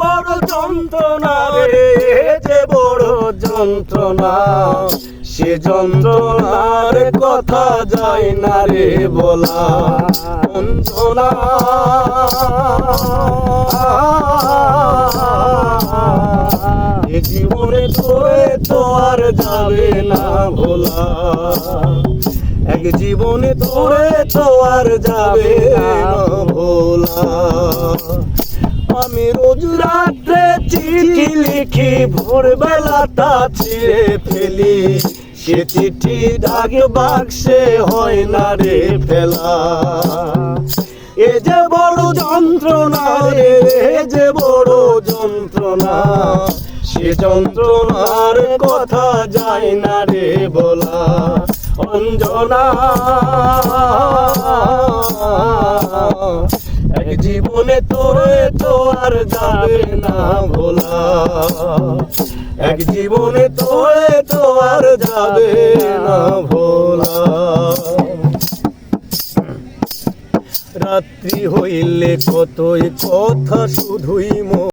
বড় যন্ত্রণা রে যে বড় যন্ত্রণা। সে যন্ত্রণার কথা যায় না রে বলা যন্ত্রণা। এ জীবনে তোরে তো আর যাবে না ভোলা। এক জীবনে তোরে তো আর যাবে না ভোলা। আমি রোজ রাত্রে চিঠি লিখি ভোরবেলাটা ছিঁড়ে ফেলি। সে চিঠি ডাক বাক্সে হয় না রে ফেলা। এ যে বড় যন্ত্রণা রে, এ যে বড় যন্ত্রণা, সে যন্ত্রণার কথা যায় না রে বলা। অঞ্জনা এক জীবনে তোরে তো আর যাবে না ভোলা। এক জীবনে তোরে তো আর যাবে না ভোলা। রাত্রি হইলে কতই কথা শুধুই